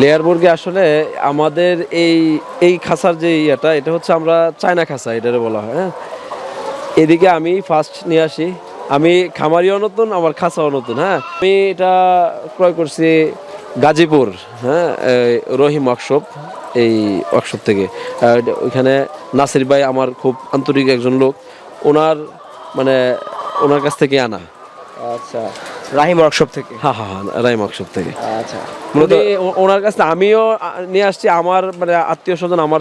Layer আসলে আমাদের এই এই খাসার যে ইয়েটা, এটা হচ্ছে আমরা চায়না খাসা এটারে বলা হয় হ্যাঁ? এদিকে আমি ফার্স্ট নিয়ে আসি। আমি খামারিও নতুন, আমার খাসাও নতুন হ্যাঁ? আমি এটা ক্রয় করছি গাজীপুর হ্যাঁ? রহিম ওয়ার্কশপ, এই ওয়ার্কশপ থেকে। ওইখানে নাসির ভাই আমার খুব আন্তরিক একজন লোক। ওনার মানে ওনার কাছ থেকে আনা। আচ্ছা। রাহিম ওয়ার্কশপ থেকে? হ্যাঁ হ্যাঁ হ্যাঁ রাহিম ওয়ার্কশপ থেকে। আচ্ছা। ওনার কাছে আমিও নিয়ে আসছি। আমার মানে আত্মীয় স্বজন আমার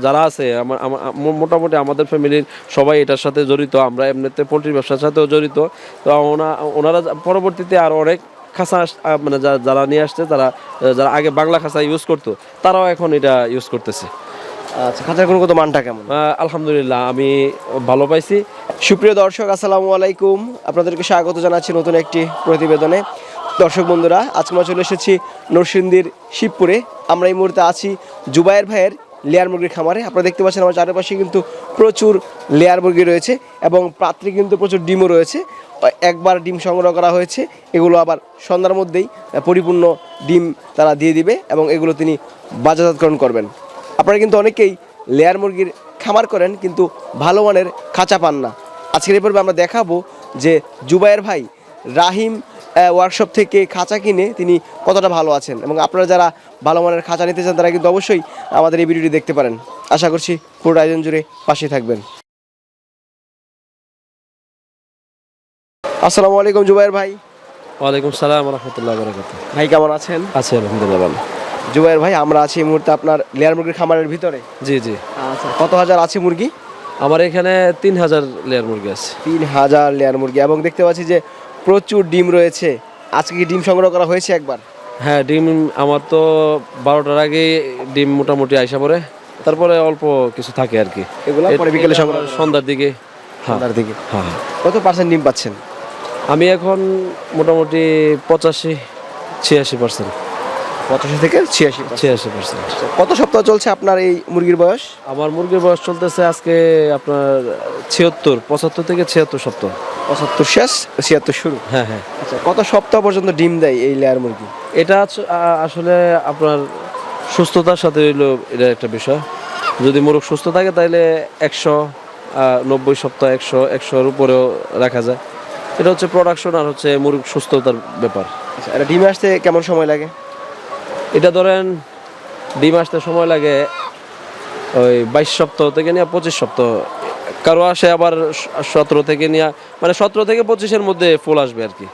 যারা আছে আমার আমার- মোটামুটি আমাদের ফ্যামিলির সবাই এটার সাথে জড়িত। আমরা এমনিতে পোলট্রি ব্যবসার সাথেও জড়িত। তো ওনা ওনারা পরবর্তীতে আর অনেক খাসা মানে যারা নিয়ে আসছে তারা যারা আগে বাংলা খাসা ইউজ করতো তারাও এখন এটা ইউজ করতেছে। আচ্ছা খাঁচার গুণগত মানটা কেমন? আলহামদুলিল্লাহ, আমি ভালো পাইছি। সুপ্রিয় দর্শক, আসসালামু আলাইকুম। আপনাদেরকে স্বাগত জানাচ্ছি নতুন একটি প্রতিবেদনে। দর্শক বন্ধুরা, আজকে আমরা চলে এসেছি নরসিংদীর শিবপুরে। আমরা এই মুহূর্তে আছি জুবায়ের ভাইয়ের লেয়ার মুরগির খামারে। আপনারা দেখতে পাচ্ছেন, আমার চারপাশে কিন্তু প্রচুর লেয়ার মুরগি রয়েছে এবং পাত্রে কিন্তু প্রচুর ডিমও রয়েছে। একবার ডিম সংগ্রহ করা হয়েছে, এগুলো আবার সন্ধ্যার মধ্যেই পরিপূর্ণ ডিম তারা দিয়ে দিবে এবং এগুলো তিনি বাজারজাতকরণ করবেন। আপনারা কিন্তু অনেকেই লেয়ার মুরগির খামার করেন কিন্তু ভালো মানের খাঁচা পান না। আজকের এই পর্বে আমরা দেখাবো যে জুবায়ের ভাই রাহিম ওয়ার্কশপ থেকে খাঁচা কিনে তিনি কতটা ভালো আছেন এবং আপনারা যারা ভালো মানের খাঁচা নিতে চান তারা কিন্তু অবশ্যই আমাদের এই ভিডিওটি দেখতে পারেন। আশা করছি পুরো আয়োজন জুড়ে পাশে থাকবেন। আসসালামু আলাইকুম জুবায়ের ভাই। ওয়ালাইকুম সালাম রহমতুল্লাহ বরকাত ভাই কেমন আছেন? আছি আলহামদুলিল্লাহ ভালো। জুবায়ের ভাই আমরা আছি এই মুহূর্তে আপনার লেয়ার মুরগির খামারের ভিতরে। জি জি। আচ্ছা কত হাজার আছে মুরগি? আমার এখানে তিন হাজার লেয়ার মুরগি আছে। তিন হাজার লেয়ার মুরগি এবং দেখতে পাচ্ছি যে প্রচুর ডিম রয়েছে। আজকে কি ডিম সংগ্রহ করা হয়েছে একবার? হ্যাঁ ডিম আমার তো বারোটার আগে ডিম মোটামুটি আইসা পড়ে। তারপরে অল্প কিছু থাকে আর কি। এগুলো পরে বিকেলে সংগ্রহ সন্ধ্যার দিকে। হ্যাঁ সন্ধ্যার দিকে। হ্যাঁ কত পার্সেন্ট ডিম পাচ্ছেন? আমি এখন মোটামুটি পঁচাশি ছিয়াশি পার্সেন্ট পঁচাশি থেকে ছিয়াশি ছিয়াশি পার্সেন্ট কত সপ্তাহ চলছে আপনার এই মুরগির বয়স? আমার মুরগির বয়স চলতেছে আজকে আপনার ছিয়াত্তর পঁচাত্তর থেকে ছিয়াত্তর সপ্তাহ। পঁচাত্তর শেষ ছিয়াত্তর শুরু? হ্যাঁ হ্যাঁ। আচ্ছা কত সপ্তাহ পর্যন্ত ডিম দেয় এই লেয়ার মুরগি? এটা আসলে আপনার সুস্থতার সাথে হইল এটা একটা বিষয়। যদি মোরগ সুস্থ থাকে তাহলে একশো নব্বই সপ্তাহ একশো একশোর উপরেও রাখা যায়। এটা হচ্ছে প্রোডাকশন আর হচ্ছে মুরগ সুস্থতার ব্যাপার। আচ্ছা এটা ডিমে আসতে কেমন সময় লাগে? এটা ধরেন ডিম আসতে সময় লাগে ওই বাইশ সপ্তাহ থেকে নিয়ে পঁচিশ সপ্তাহ। কারও আসে আবার সতেরো থেকে নিয়ে মানে সতেরো থেকে পঁচিশের মধ্যে ফুল আসবে আর কি।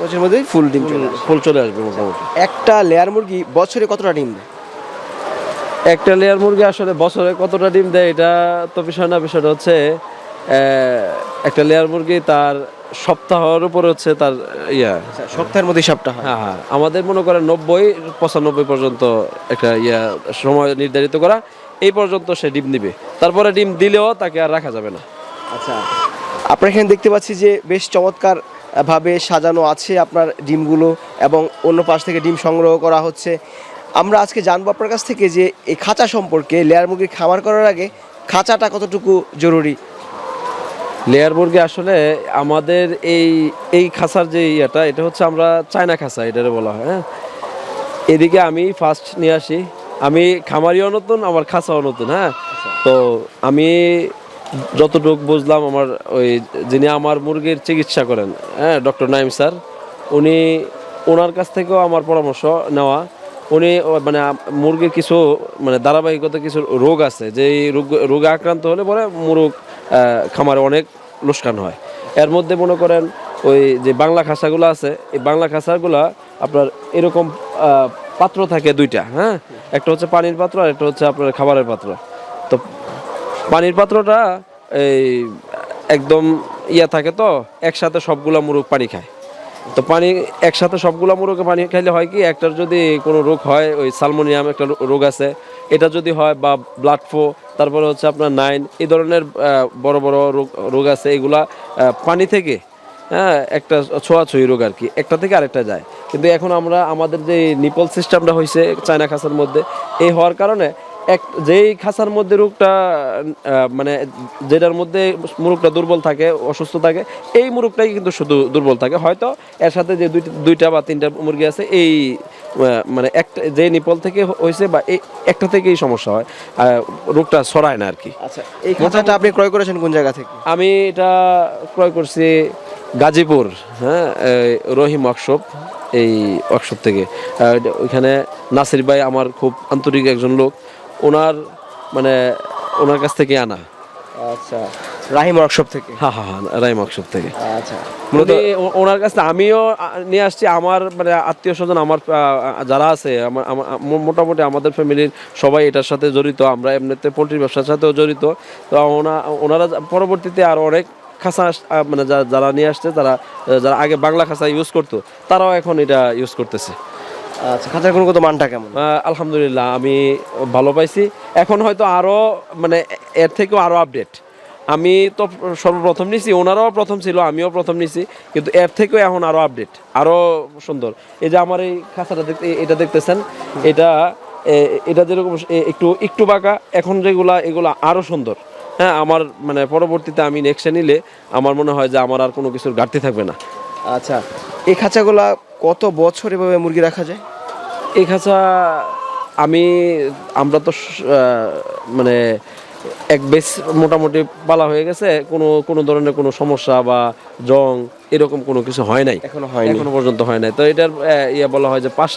বছরের মধ্যেই ফুল ডিম চলে ফুল চলে আসবে মোটামুটি। একটা লেয়ার মুরগি বছরে কতটা ডিম দেয়? একটা লেয়ার মুরগি আসলে বছরে কতটা ডিম দেয় এটা তো বিষয় না বিষয়টা হচ্ছে একটা লেয়ার মুরগি তার সপ্তাহের উপর হচ্ছে তার ইয়া। আচ্ছা সপ্তাহের মধ্যে সবটা হ্যাঁ। হ্যাঁ আমাদের মনে করেন নব্বই পঁচানব্বই পর্যন্ত একটা ইয়া সময় নির্ধারিত করা এই পর্যন্ত সে ডিম দিবে। তারপরে ডিম দিলেও তাকে আর রাখা যাবে না। আচ্ছা আপনার এখানে দেখতে পাচ্ছি যে বেশ চমৎকার ভাবে সাজানো আছে আপনার ডিমগুলো এবং অন্য পাশ থেকে ডিম সংগ্রহ করা হচ্ছে। আমরা আজকে জানব আপনার কাছ থেকে যে এই খাঁচা সম্পর্কে লেয়ার মুরগির খামার করার আগে খাঁচাটা কতটুকু জরুরি? লেয়ার মুরগি আসলে আমাদের এই এই খাসার যে ইয়েটা, এটা হচ্ছে আমরা চায়না খাসা, এটারে বলা হয় হ্যাঁ? এদিকে আমি ফার্স্ট নিয়ে আসি। আমি খামারিও নতুন, আমার খাসাও নতুন হ্যাঁ? তো আমি যতটুকু বুঝলাম আমার ওই যিনি আমার মুরগির চিকিৎসা করেন হ্যাঁ ডক্টর নাইম স্যার, উনি ওনার কাছ থেকেও আমার পরামর্শ নেওয়া। উনি মানে মুরগির কিছু মানে ধারাবাহিকতা কিছু রোগ আছে যে এই রোগ, রোগে আক্রান্ত হলে পরে মুরগ খামারে অনেক লোকসান হয়। এর মধ্যে মনে করেন ওই যে বাংলা খাসাগুলো আছে, এই বাংলা খাসাগুলো আপনার এরকম পাত্র থাকে দুইটা হ্যাঁ? একটা হচ্ছে পানির পাত্র আর একটা হচ্ছে আপনার খাবারের পাত্র। তো পানির পাত্রটা এই একদম ইয়া থাকে তো, একসাথে সবগুলা মুরগ পানি খায়। তো পানি একসাথে সবগুলা মুরগে পানি খাইলে হয় কি, একটার যদি কোনো রোগ হয়, ওই সালমোনিয়াম একটা রোগ আছে, এটা যদি হয় বা ব্লাড ফ্লো তারপরে হচ্ছে আপনার নাইন এই ধরনের বড় বড় রোগ রোগ আছে, এগুলা পানি থেকে হ্যাঁ একটা ছোঁয়াছুঁয়ি রোগ আর কি, একটা থেকে আরেকটা যায়। কিন্তু এখন আমরা, আমাদের যে নিপল সিস্টেমটা হয়েছে চায়না খাসার মধ্যে, এই হওয়ার কারণে এক যেই খাঁচার মধ্যে রোগটা মানে যেটার মধ্যে মুরগটা দুর্বল থাকে অসুস্থ থাকে এই মুরগটাই কিন্তু শুধু দুর্বল থাকে। হয়তো এর সাথে যে দুইটা দুইটা বা তিনটা মুরগি আছে এই মানে একটা যে নিপল থেকে হয়েছে বা এই একটা থেকেই সমস্যা হয় আহ, রোগটা ছড়ায় না আর কি আচ্ছা এই খাঁচাটা আপনি ক্রয় করেছেন কোন জায়গা থেকে? আমি এটা ক্রয় করছি গাজীপুর হ্যাঁ রহিম ওয়ার্কশপ এই ওয়ার্কশপ থেকে। ওইখানে নাসির ভাই আমার খুব আন্তরিক একজন লোক। ওনার মানে ওনার কাছ থেকে আনা। আচ্ছা। রাহিম ওয়ার্কশপ থেকে? হ্যাঁ হ্যাঁ হ্যাঁ রাহিম ওয়ার্কশপ থেকে। আচ্ছা। উনি ও- ওনার কাছে আমিও নিয়ে আসছি আমার মানে আত্মীয় স্বজন আমার যারা আছে আমার আমার- মোটামুটি আমাদের ফ্যামিলির সবাই এটার সাথে জড়িত আমরা এমনিতে পোলট্রি ব্যবসার সাথেও জড়িত। তো ওনা ওনারা পরবর্তীতে আর অনেক খাঁচা মানে যারা নিয়ে আসছে তারা যারা আগে বাংলা খাঁচা ইউজ করতো তারাও এখন এটা ইউজ করতেছে। আচ্ছা খাঁচার গুণগত মানটা কেমন? আলহামদুলিল্লাহ আমি ভালো পাইছি। এখন হয়তো আরও মানে এর থেকেও আরও আপডেট আমি তো সর্বপ্রথম নিছি ওনারাও প্রথম ছিল আমিও প্রথম নিছি কিন্তু এর থেকেও এখন আরও আপডেট আরও সুন্দর। এই যে আমার এই খাঁচাটা দেখতে এটা দেখতেছেন এটা এটা যেরকম একটু একটু বাঁকা এখন যেগুলা এগুলা আরও সুন্দর। হ্যাঁ আমার মানে পরবর্তীতে আমি নেক্সটে নিলে আমার মনে হয় যে আমার আর কোনো কিছুর ঘাটতি থাকবে না। আচ্ছা এই খাঁচাগুলা কত বছর এভাবে মুরগি রাখা যায়? এই খাঁচা আমি আমরা তো মানে এক বেশ মোটামুটি পালা হয়ে গেছে। কোনো কোনো ধরনের কোনো সমস্যা বা জং এরকম কোনো কিছু হয় নাই। এখনও হয়নি। এখনও পর্যন্ত হয় নাই। তো এটার ইয়ে বলা হয় যে পাঁচ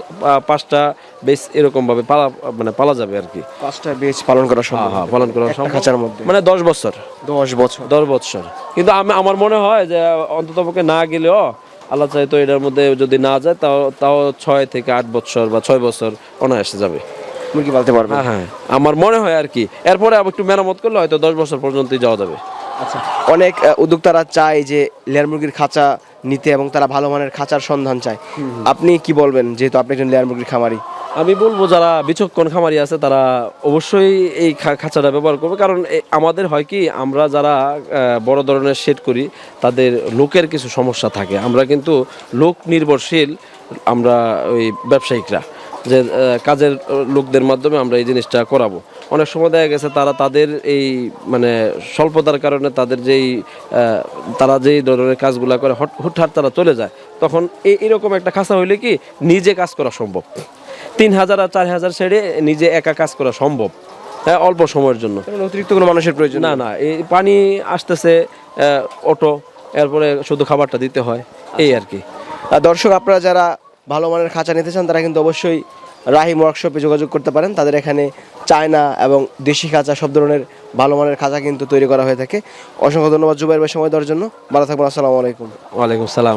পাঁচটা বেশ এরকম ভাবে পালা মানে পালা যাবে আর কি। পাঁচটা বেশ পালন করা হ্যাঁ সম্ভব। হ্যাঁ পালন করা সম্ভব। খাঁচার মধ্যে। মানে দশ বছর। দশ বছর। দশ বছর। কিন্তু আমি আমার মনে হয় যে অন্তত পক্ষে না গেলেও আল্লাহ চাই তো এটার মধ্যে যদি না যায় তাও তাও ছয় থেকে আট বছর বা ছয় বছর অনায়াসে যাবে। মুরগি পালতে পারবে? হ্যাঁ হ্যাঁ। আমার মনে হয় আর কি। এরপরে আবার একটু মেরামত করলে হয়তো দশ বছর পর্যন্তই যাওয়া যাবে। আচ্ছা। অনেক উদ্যোক্তারা চায় যে লেয়ার মুরগির খাঁচা নিতে এবং তারা ভালো মানের খাঁচার সন্ধান চায়। আপনি কি বলবেন? যেহেতু আপনি একজন লেয়ার মুরগির খামারি। আমি বলব যারা বিচক্ষণ খামারি আছে, তারা অবশ্যই এই খাঁচাটা ব্যবহার করবে। কারণ আমাদের হয় কি, আমরা যারা বড় ধরনের শেড করি, তাদের লোকের কিছু সমস্যা থাকে। আমরা কিন্তু লোক নির্ভরশীল, আমরা ওই ব্যবসায়িকরা, যে কাজের লোকদের মাধ্যমে আমরা এই জিনিসটা করাবো। অনেক সময় দেখা গেছে, তারা তাদের এই মানে স্বল্পতার কারণে তাদের যেই তারা যেই ধরনের কাজগুলো করে, হট, হুটহাট তারা চলে যায়। তখন এই এরকম একটা খাঁচা হইলে কি, নিজে কাজ করা সম্ভব। তিন হাজার আর চার হাজার ছেড়ে নিজে একা কাজ করা সম্ভব। হ্যাঁ অল্প সময়ের জন্য। অতিরিক্ত কোনো মানুষের প্রয়োজন না না এই পানি আসতেছে অটো এরপরে শুধু খাবারটা দিতে হয় এই আর কি। আর দর্শক আপনারা যারা ভালো মানের খাঁচা নিতে চান তারা কিন্তু অবশ্যই রাহিম ওয়ার্কশপে যোগাযোগ করতে পারেন। তাদের এখানে চায়না এবং দেশি খাঁচা সব ধরনের ভালো মানের খাঁচা কিন্তু তৈরি করা হয়ে থাকে। অসংখ্য ধন্যবাদ জুবাইর ভাই সময় দেওয়ার জন্য। ভালো থাকবেন আসসালামু আলাইকুম। ওয়ালাইকুম সালাম